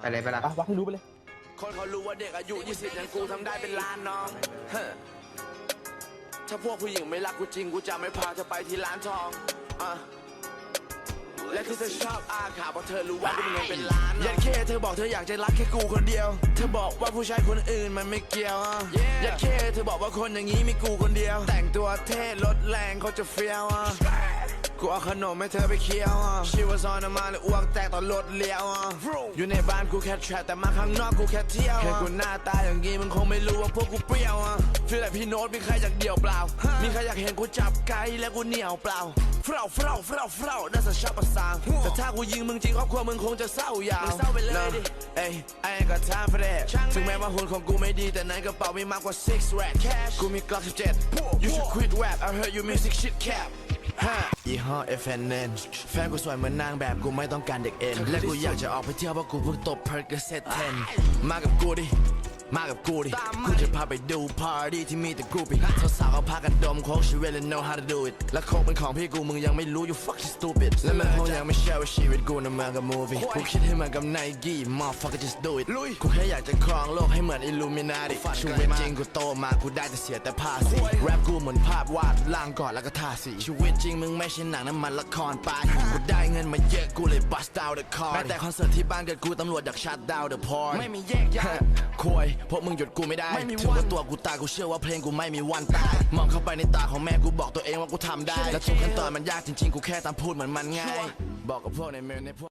ไปเลยไปละไปวัดให้รู้ไปเลย คนเขารู้ว่าเด็กอายุ 20อย่างกูทำได้เป็นล้านน้องเฮ้อถ้าพวกผู้หญิงไม่รักกูจริงกูจะไม่พาเธอไปที่ร้านทองอะและที่เธอชอบอาขาเพราะเธอรู้ว่ากูมีเงินเป็นล้านยัดเคเธอบอกเธออยากจะรักแค่กูคนเดียว เธอบอกว่าผู้ชายคนอื่นมันไม่เกี่ยวอะยัดเคเธอบอกว่าคนอย่างนี้มีกูคนเดียว แต่งตัวเท่รถแรงเขาจะเฟี้ยวอะกู เอาขนมให้เธอไปเคี้ยวอะชีวซอนมาเลยอ้วกแตกตอนรถเลี้ยวอะอยู่ในบ้านกูแค่แทรปแต่มาข้างนอกกูแค่เที่ยวแค่กูหน้าตาอย่างงี้มึงคงไม่รู้ว่าพวกกูเปรี้ยวอะฟีลแบบพี่โน้ตมีใครอยากเดี่ยวเปล่า มีใครอยากเห็นกูจับไกลและกูเหนียวเปล่าเฝ้าเฝ้าเฝ้าเฝ้าน่าจะชอบประสางแต่ถ้ากูยิงมึงจริงครอบครัวมึงคงจะเศร้ายาวเศร้าไปเลยดิเอ้ย I ain't got time for that ถึงแม้ว่าหุ่นของกูไม่ดีแต่ในกระเป๋ามีมากกว่า six rack cash กูมีกลัก17 you should quit rap I heard you music shit cap ฮะยี่ห้อ FNN แฟนกูสวยเหมือนนางแบบกูไม่ต้องการเด็กเอ็นและกูอยากจะออกไปเที่ยวเพราะกูเพิ่งตบเพิร์กเซตเทนมากับกูดิ มากับกูดิกูจะพาไปดูพาร์ตี้ที่มีแต่กรุ๊ปปี้สาวๆเขาพากันดมโค้กชีวิต and know how to do it และโค้กเป็นของพี่กูมึงยังไม่รู้ you fucking stupid และมันคงยังไม่เชื่อว่าชีวิตกูน่ะเหมือนกับมูฟี่กูคิดให้มันกับไนกี้ motherfucker just do it กูแค่อยากจะครองโลกให้เหมือนอิลูมินาติชีวิตจริงกูโตมากูได้แต่เสียแต่ภาษีแรปกูเหมือนภาพวาดล่างก่อนแล้วก็ทาสีชีวิตจริงมึงไม่ใช่หนังน้ำมันละครปาหีกูได้เงินมาเยอะกูเลย bust out the car แม้แต่คอนเสิร์ตที่บ้านเกิดกูตำรวจอยากชัดดาวเดอะพอร์ไม่มีแยกย้ายควยพวกมึงหยุดกูไม่ได้ถือว่าตัวกูตายกูเชื่อว่าเพลงกูไม่มีวันตาย มองเข้าไปในตาของแม่กูบอกตัวเองว่ากูทำได้ และทุกขั้นตอนมันยากจริงๆ กูแค่ตามพูดเหมือนมันง่าย บอกกับพวกในเมลในพวก